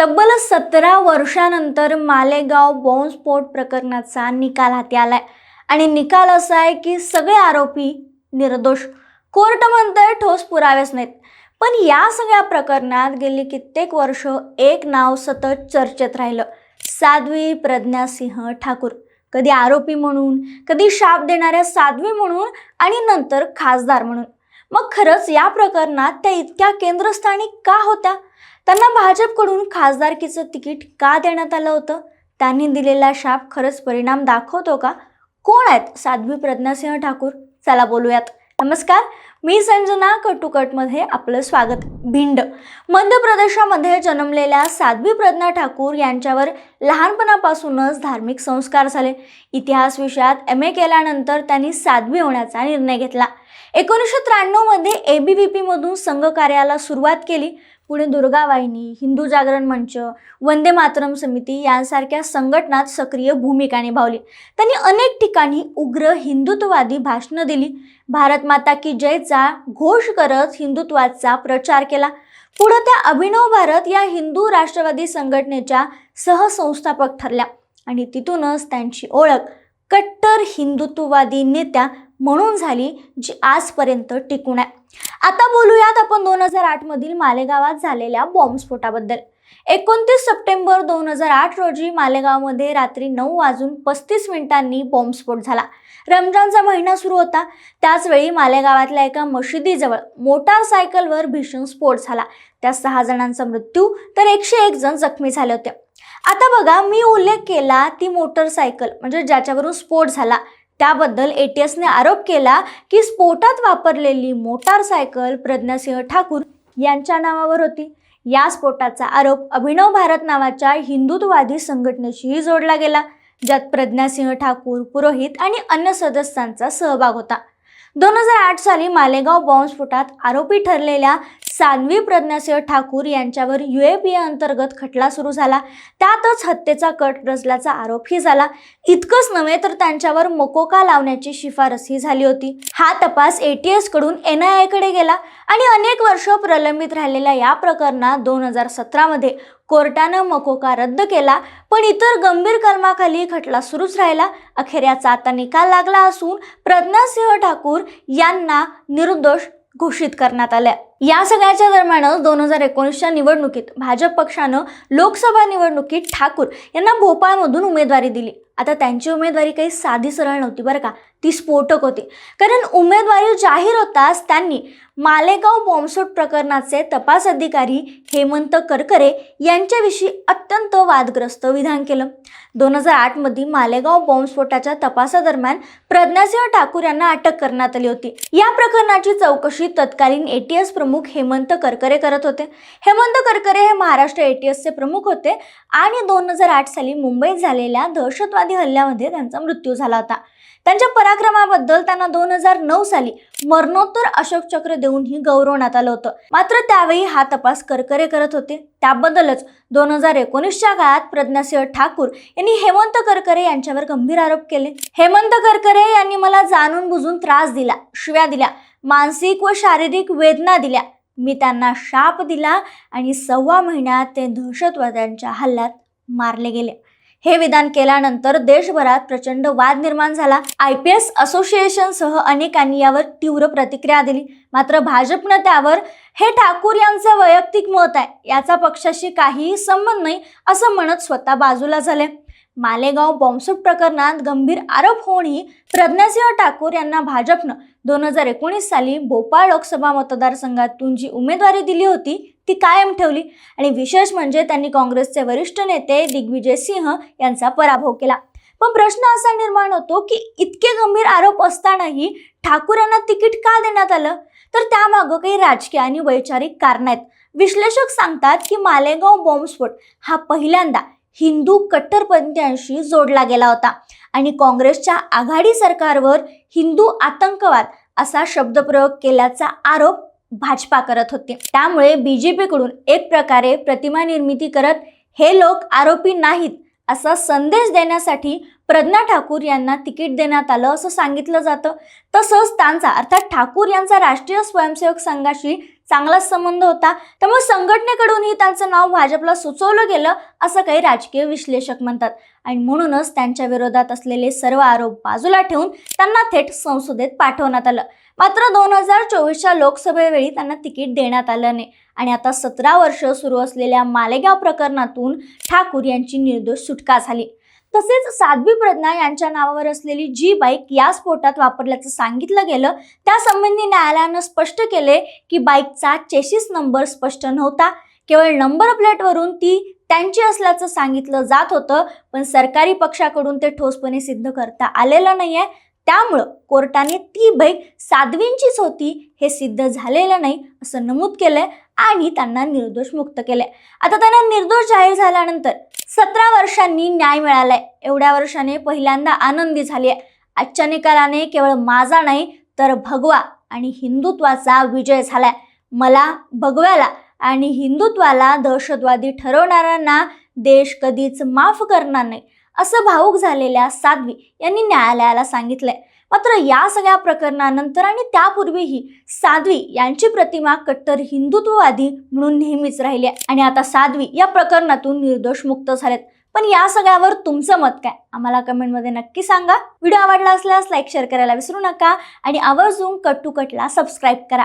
तब्बल सतरा वर्षानंतर मालेगाव बॉम्बस्फोट प्रकरणाचा निकाल हाती आलाय. आणि निकाल असा आहे की सगळे आरोपी निर्दोष. कोर्ट म्हणतंय ठोस पुरावेच नाहीत. पण या सगळ्या प्रकरणात गेली कित्येक वर्ष एक नाव सतत चर्चेत राहिलं. साध्वी प्रज्ञा सिंह ठाकूर. कधी आरोपी म्हणून कधी शाप देणाऱ्या साध्वी म्हणून आणि नंतर खासदार म्हणून. मग खरंच या प्रकरणात त्या इतक्या केंद्रस्थानी का होत्या? त्यांना भाजपकडून खासदारकीचं तिकीट का देण्यात आलं होतं? त्यांनी दिलेला शाप खरंच परिणाम दाखवतो का? कोण आहेत साध्वी प्रज्ञासिंह ठाकूर? चला बोलूयात. नमस्कार मी संजना कटुकटमध्ये आपलं स्वागत. भिंड. मध्य प्रदेशामध्ये जन्मलेल्या साध्वी प्रज्ञा ठाकूर यांच्यावर लहानपणापासूनच धार्मिक संस्कार झाले. इतिहास विषयात एम ए केल्यानंतर त्यांनी साध्वी होण्याचा निर्णय घेतला. एकोणीसशे त्र्याण्णवमध्ये ए बी व्ही पीमधून संघ कार्याला सुरुवात केली. पुणे दुर्गा वाहिनी हिंदू जागरण मंच वंदे मातरम समिती यांसारख्या संघटनात सक्रिय भूमिका निभावली. त्यांनी अनेक ठिकाणी उग्र हिंदुत्ववादी भाषणं दिली. भारत माता की जयचा घोष करत हिंदुत्वाचा प्रचार केला. पुढे त्या अभिनव भारत या हिंदू राष्ट्रवादी संघटनेच्या सहसंस्थापक ठरल्या आणि तिथूनच त्यांची ओळख कट्टर हिंदुत्ववादी नेत्या म्हणून झाली जी आजपर्यंत टिकून आहे. आता बोलूयात आपण दोन हजार आठ मधील मालेगावात झालेल्या बॉम्बस्फोटाबद्दल एकोणतीस सप्टेंबर दोन हजार आठ रोजी मालेगावमध्ये रात्री नऊ वाजून पस्तीस मिनिटांनी बॉम्बस्फोट झाला. रमजानचा महिना सुरू होता. त्याचवेळी मालेगावातल्या एका मशिदीजवळ मोटारसायकलवर भीषण स्फोट झाला. त्या सहा जणांचा मृत्यू तर एकशे एक जण जखमी झाले होते. आता बघा मी उल्लेख केला ती मोटरसायकल म्हणजे ज्याच्यावरून स्फोट झाला त्याबद्दल ए टी एसने आरोप केला की स्फोटात वापरलेली मोटारसायकल प्रज्ञासिंह ठाकूर यांच्या नावावर होती. या स्फोटाचा आरोप अभिनव भारत नावाच्या हिंदुत्ववादी संघटनेशीही जोडला गेला ज्यात प्रज्ञासिंह ठाकूर पुरोहित आणि अन्य सदस्यांचा सहभाग होता. दोन हजार आठ साली मालेगाव बॉम्बस्फोटात आरोपी ठरलेल्या सानवी प्रज्ञासिंह ठाकूर यांच्यावर यु ए पी ए अंतर्गत खटला सुरू झाला. त्यातच हत्येचा कट रचल्याचा आरोपही झाला. इतकंच नव्हे तर त्यांच्यावर मकोका लावण्याची शिफारसही झाली होती. हा तपास ए टी एसकडून एन आयकडे गेला आणि अनेक वर्ष प्रलंबित राहिलेल्या या प्रकरणात दोन हजार सतरामध्ये कोर्टानं मकोका रद्द केला पण इतर गंभीर कलमाखाली खटला सुरूच राहिला. अखेर याचा आता निकाल लागला असून प्रज्ञासिंह ठाकूर यांना निर्दोष घोषित करण्यात आल्या. या सगळ्याच्या दरम्यानच दोन हजार एकोणीसच्या निवडणुकीत भाजप पक्षानं लोकसभा निवडणुकीत ठाकूर यांना भोपाळमधून उमेदवारी दिली. आता त्यांची उमेदवारी काही साधी सरळ नव्हती बरं का ती स्फोटक होती. कारण उमेदवारी जाहीर होताच त्यांनी मालेगाव बॉम्बस्फोट प्रकरणाचे तपास अधिकारी हेमंत करकरे यांच्याविषयी अत्यंत वादग्रस्त विधान केलं. दोन हजार आठमध्ये मालेगाव बॉम्बस्फोटाच्या तपासादरम्यान प्रज्ञासिंह ठाकूर यांना अटक करण्यात आली होती. या प्रकरणाची चौकशी तत्कालीन एटीएस प्रमुख हेमंत करकरे करत होते. हेमंत करकरे हे महाराष्ट्र ए टी एसचे प्रमुख होते आणि दोन हजार आठ साली मुंबईत झालेल्या दहशतवादी हल्ल्यामध्ये त्यांचा मृत्यू झाला होता. त्यांच्या पराक्रमाबद्दल त्यांना दोन हजार नऊ साली मरणोत्तर अशोक चक्र देऊनही गौरवण्यात आलं होतं. मात्र त्यावेळी हा तपास करकरे करत होते. त्याबद्दलच दोन हजार एकोणीसच्या काळात प्रज्ञासिंह ठाकूर यांनी हेमंत करकरे यांच्यावर गंभीर आरोप केले. हेमंत करकरे यांनी मला जाणून बुजून त्रास दिला शिव्या दिल्या मानसिक व शारीरिक वेदना दिल्या. मी त्यांना शाप दिला आणि सव्वा महिन्यात ते दहशतवाद्यांच्या हल्ल्यात मारले गेले. हे विधान केल्यानंतर देशभरात प्रचंड वाद निर्माण झाला. आय पी एस असोसिएशनसह अनेकांनी यावर तीव्र प्रतिक्रिया दिली. मात्र भाजपनं त्यावर हे ठाकूर यांचं वैयक्तिक मत आहे. याचा पक्षाशी काहीही संबंध नाही असं म्हणत स्वतः बाजूला झाले. मालेगाव बॉम्बसूट प्रकरणात गंभीर आरोप होऊनही प्रज्ञासिंह ठाकूर यांना भाजपनं दोन हजार एकोणीस साली भोपाळ लोकसभा मतदारसंघातून जी उमेदवारी दिली होती ती कायम ठेवली. आणि विशेष म्हणजे त्यांनी काँग्रेसचे वरिष्ठ नेते दिग्विजय सिंह यांचा पराभव केला. पण प्रश्न असा निर्माण होतो की इतके गंभीर आरोप असतानाही ठाकूर यांना तिकीट का देण्यात आलं? तर त्यामागं काही राजकीय आणि वैचारिक कारण आहेत. विश्लेषक सांगतात की मालेगाव बॉम्बस्फोट हा पहिल्यांदा हिंदू कट्टरपंथीयांशी जोडला गेला होता. आणि काँग्रेसच्या आघाडी सरकारवर हिंदू आतंकवाद असा शब्दप्रयोग केल्याचा आरोप भाजपा करत होते. त्यामुळे बीजेपीकडून एक प्रकारे प्रतिमा निर्मिती करत हे लोक आरोपी नाहीत असा संदेश देण्यासाठी प्रज्ञा ठाकूर यांना तिकीट देण्यात आलं असं सांगितलं जातं. तसंच त्यांचा अर्थात ठाकूर यांचा राष्ट्रीय स्वयंसेवक संघाशी चांगलाच संबंध होता. त्यामुळे संघटनेकडूनही त्यांचं नाव भाजपला सुचवलं गेलं असं काही राजकीय विश्लेषक म्हणतात. आणि म्हणूनच त्यांच्या विरोधात असलेले सर्व आरोप बाजूला ठेवून त्यांना थेट संसदेत पाठवण्यात आलं. मात्र दोन हजार चोवीसच्या लोकसभेवेळी त्यांना तिकीट देण्यात आलं नाही. आणि आता सतरा वर्ष सुरू असलेल्या मालेगाव प्रकरणातून ठाकूर यांची निर्दोष सुटका झाली. तसेच साध्वी प्रज्ञा यांच्या नावावर असलेली जी बाईक या स्फोटात वापरल्याचं सांगितलं गेलं. त्यासंबंधी न्यायालयानं स्पष्ट केले की बाईकचा चेसिस नंबर स्पष्ट नव्हता. केवळ नंबर प्लेटवरून ती त्यांची असल्याचं सांगितलं जात होतं. पण सरकारी पक्षाकडून ते ठोसपणे सिद्ध करता आलेलं नाहीये. त्यामुळं कोर्टाने ती बाईक साध्वींचीच होती हे सिद्ध झालेलं नाही असं नमूद केलंय आणि त्यांना निर्दोष मुक्त केलंय. आता त्यांना निर्दोष जाहीर झाल्यानंतर सतरा वर्षांनी न्याय मिळालाय. एवढ्या वर्षाने पहिल्यांदा आनंदी झाली आहे आजच्या निकालाने केवळ माझा नाही तर भगवा आणि हिंदुत्वाचा विजय झालाय. मला भगव्याला आणि हिंदुत्वाला दहशतवादी ठरवणाऱ्यांना देश कधीच माफ करणार नाही. असं भावूक झालेल्या साध्वी यांनी न्यायालयाला सांगितलंय. मात्र या सगळ्या प्रकरणानंतर आणि त्यापूर्वीही साध्वी यांची प्रतिमा कट्टर हिंदुत्ववादी म्हणून नेहमीच राहिली आहे. आणि आता साध्वी या प्रकरणातून निर्दोष मुक्त झालेत. पण या सगळ्यावर तुमचं मत काय? आम्हाला कमेंटमध्ये नक्की सांगा. व्हिडिओ आवडला असल्यास लाईक शेअर करायला विसरू नका. आणि आवर्जून कट टू कटला सबस्क्राईब करा.